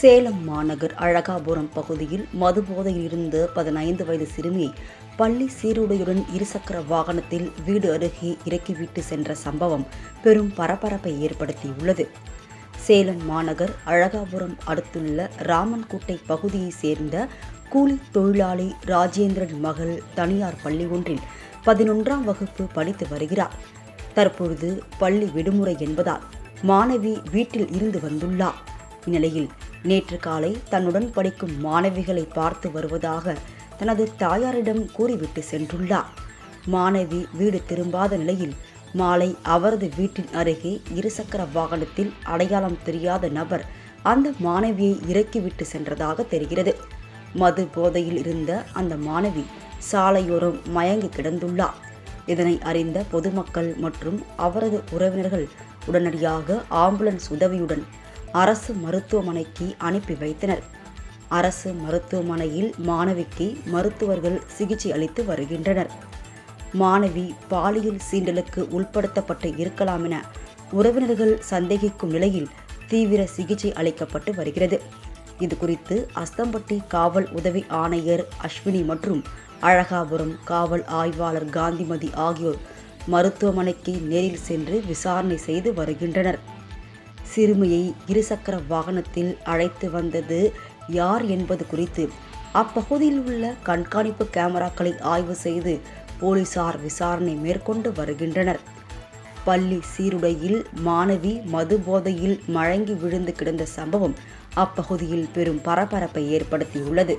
சேலம் மாநகர் அழகாபுரம் பகுதியில் மது போதையில் இருந்த பதினைந்து வயது சிறுமியை பள்ளி சீருடையுடன் இருசக்கர வாகனத்தில் வீடு அருகே இறக்கிவிட்டு சென்ற சம்பவம் பெரும் பரபரப்பை ஏற்படுத்தியுள்ளது. சேலம் மாநகர் அழகாபுரம் அடுத்துள்ள ராமன்கோட்டை பகுதியைச் சேர்ந்த கூலி தொழிலாளி ராஜேந்திரன் மகள் தனியார் பள்ளி ஒன்றில் பதினொன்றாம் வகுப்பு படித்து வருகிறார். தற்பொழுது பள்ளி விடுமுறை என்பதால் மாணவி வீட்டில் இருந்து வந்துள்ளார். இந்நிலையில் நேற்று காலை தன்னுடன் படிக்கும் மாணவிகளை பார்த்து வருவதாக தனது தாயாரிடம் கூறிவிட்டு சென்றுள்ளார். மாணவி வீடு திரும்பாத நிலையில் மாலை அவரது வீட்டின் அருகே இருசக்கர வாகனத்தில் அடையாளம் தெரியாத நபர் அந்த மாணவியை இறக்கிவிட்டு சென்றதாக தெரிகிறது. மது போதையில் இருந்த அந்த மாணவி சாலையோரம் மயங்கி கிடந்துள்ளார். இதனை அறிந்த பொதுமக்கள் மற்றும் அவரது உறவினர்கள் உடனடியாக ஆம்புலன்ஸ் உதவியுடன் அரசு மருத்துவமனைக்கு அனுப்பி வைத்தனர். அரசு மருத்துவமனையில் மாணவிக்கு மருத்துவர்கள் சிகிச்சை அளித்து வருகின்றனர். மாணவி பாலியல் சீண்டலுக்கு உட்படுத்தப்பட்டு இருக்கலாம் என உறவினர்கள் சந்தேகிக்கும் நிலையில் தீவிர சிகிச்சை அளிக்கப்பட்டு வருகிறது. இது குறித்து அஸ்தம்பட்டி காவல் உதவி ஆணையர் அஸ்வினி மற்றும் அழகாபுரம் காவல் ஆய்வாளர் காந்திமதி ஆகியோர் மருத்துவமனைக்கு நேரில் சென்று விசாரணை செய்து வருகின்றனர். சிறுமியை இருசக்கர வாகனத்தில் அழைத்து வந்தது யார் என்பது குறித்து அப்பகுதியில் உள்ள கண்காணிப்பு கேமராக்களை ஆய்வு செய்து போலீசார் விசாரணை மேற்கொண்டு வருகின்றனர். பள்ளி சீருடையில் மாணவி மது போதையில் மழங்கி விழுந்து கிடந்த சம்பவம் அப்பகுதியில் பெரும் பரபரப்பை ஏற்படுத்தியுள்ளது.